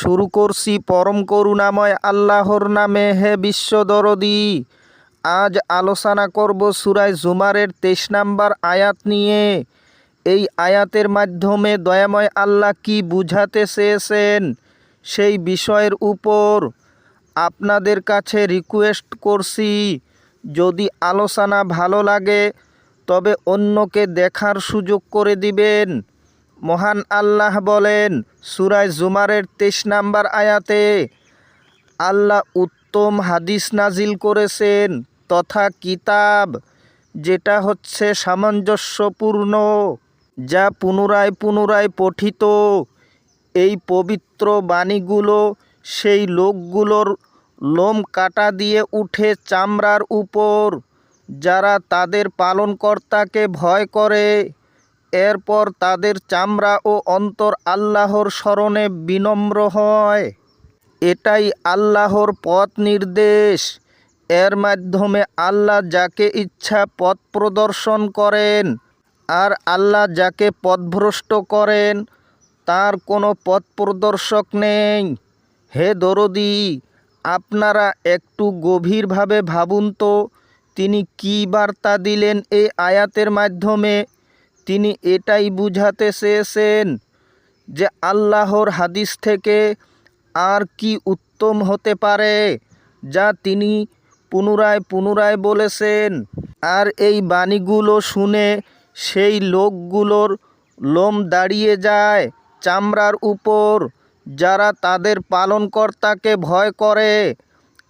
শুরু করছি পরম করুণাময় আল্লাহর নামে, হে বিশ্বদরদি আজ আলোচনা করব সুরায় জুমারের তেইশ নাম্বার আয়াত নিয়ে। এই আয়াতের মাধ্যমে দয়াময় আল্লাহ কি বুঝাতে চেয়েছেন সেই বিষয়ের উপর আপনাদের কাছে রিকোয়েস্ট করছি। যদি আলোচনা ভালো লাগে, তবে অন্যকে দেখার সুযোগ করে দিবেন। মহান আল্লাহ বলেন, সুরায় জুমারের তেইশ নাম্বার আয়াতে, আল্লাহ উত্তম হাদিস নাজিল করেছেন তথা কিতাব, যেটা হচ্ছে সামঞ্জস্যপূর্ণ, যা পুনরায় পুনরায় পঠিত। এই পবিত্র বাণীগুলো সেই লোকগুলোর লোম কাটা দিয়ে উঠে চামড়ার উপর, যারা তাদের পালনকর্তাকে ভয় করে। এরপর তাদের চামড়া ও অন্তর আল্লাহর স্মরণে বিনম্র হয়। এটাই আল্লাহর পথ নির্দেশ। এর মাধ্যমে আল্লাহ যাকে ইচ্ছা পথ প্রদর্শন করেন আর আল্লাহ যাকে পথভ্রষ্ট করেন, তার কোনো পথ প্রদর্শক নেই। হে দরদি, আপনারা একটু গভীরভাবে ভাবুন তো, তিনি কী বার্তা দিলেন এই আয়াতের মাধ্যমে? তিনি এটাই বুঝাতে চেয়েছেন যে আল্লাহর হাদিস থেকে আর কি উত্তম হতে পারে, যা তিনি পুনরায় পুনরায় বলেছেন। আর এই বাণীগুলো শুনে সেই লোকগুলোর লোম দাঁড়িয়ে যায় চামড়ার উপর, যারা তাদের পালনকর্তাকে ভয় করে।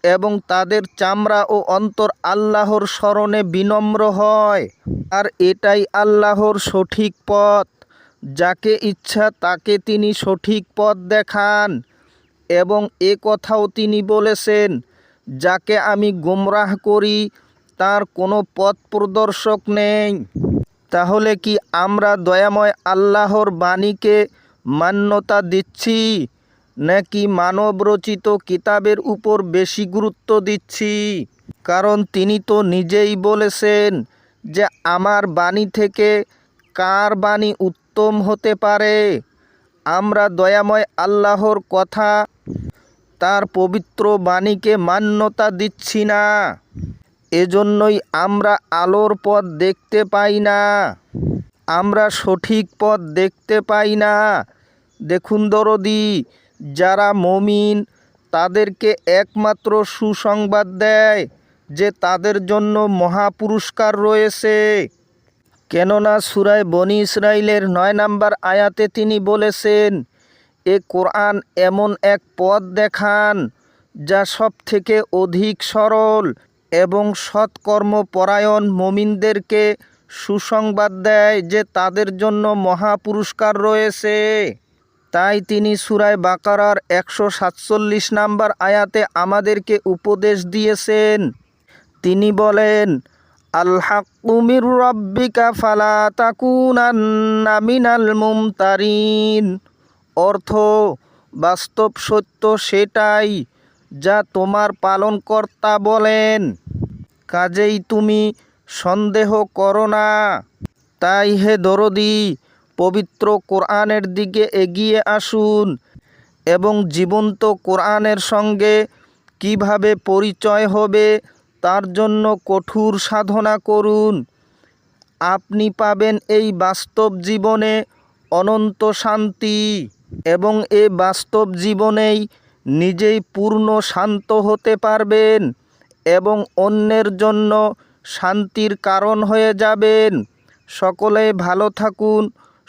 এবং তাদের চামড়া ও অন্তর আল্লাহর স্মরণে বিনম্র হয়। আর এটাই আল্লাহর সঠিক পথ। যাকে ইচ্ছা, তাকে তিনি সঠিক পথ দেখান। এবং এ কথাও তিনি বলেছেন, যাকে আমি গোমরাহ করি, তার কোনো পথ প্রদর্শক নেই। তাহলে কি আমরা দয়াময় আল্লাহর বাণীকে মান্যতা দিচ্ছি? নাকি মানবরচিত কিতাবের উপর বেশি গুরুত্ব দিচ্ছি? কারণ তিনি তো নিজেই বলেছেন যে আমার বাণী থেকে কার বাণী উত্তম হতে পারে। আমরা দয়াময় আল্লাহর কথা, তার পবিত্র বাণীকে মান্যতা দিচ্ছি না। এজন্যই আমরা আলোর পথ দেখতে পাই না। আমরা সঠিক পথ দেখতে পাই না। দেখুন দরদি যারা মমিন, তাদেরকে একমাত্র সুসংবাদ দেয় যে তাদের জন্য মহাপুরস্কার রয়েছে। কেননা সুরায় বনি ইসরায়েলের নয় নাম্বার আয়াতে তিনি বলেছেন, এ কোরআন এমন এক পথ দেখান যা সব থেকে অধিক সরল এবং সৎকর্মপরায়ণ মমিনদেরকে সুসংবাদ দেয় যে তাদের জন্য মহাপুরস্কার রয়েছে। তাই তিনি সুরায় বাকারার একশো সাতচল্লিশ নাম্বার আয়াতে আমাদেরকে উপদেশ দিয়েছেন। তিনি বলেন আল্লাকুমির রব্বিকা ফালা তাকুনান্না মিনাল মুমতারিন। অর্থ, বাস্তব সত্য সেটাই যা তোমার পালনকর্তা বলেন। কাজেই তুমি সন্দেহ করো না। তাই হে দরদি পবিত্র কোরআনের দিকে এগিয়ে আসুন এবং জীবন্ত কোরআনের সঙ্গে কীভাবে পরিচয় হবে তার জন্য কঠোর সাধনা করুন। আপনি পাবেন এই বাস্তব জীবনে অনন্ত শান্তি এবং এ বাস্তব জীবনেই নিজেই পূর্ণ শান্ত হতে পারবেন এবং অন্যের জন্য শান্তির কারণ হয়ে যাবেন। সকলে ভালো থাকুন।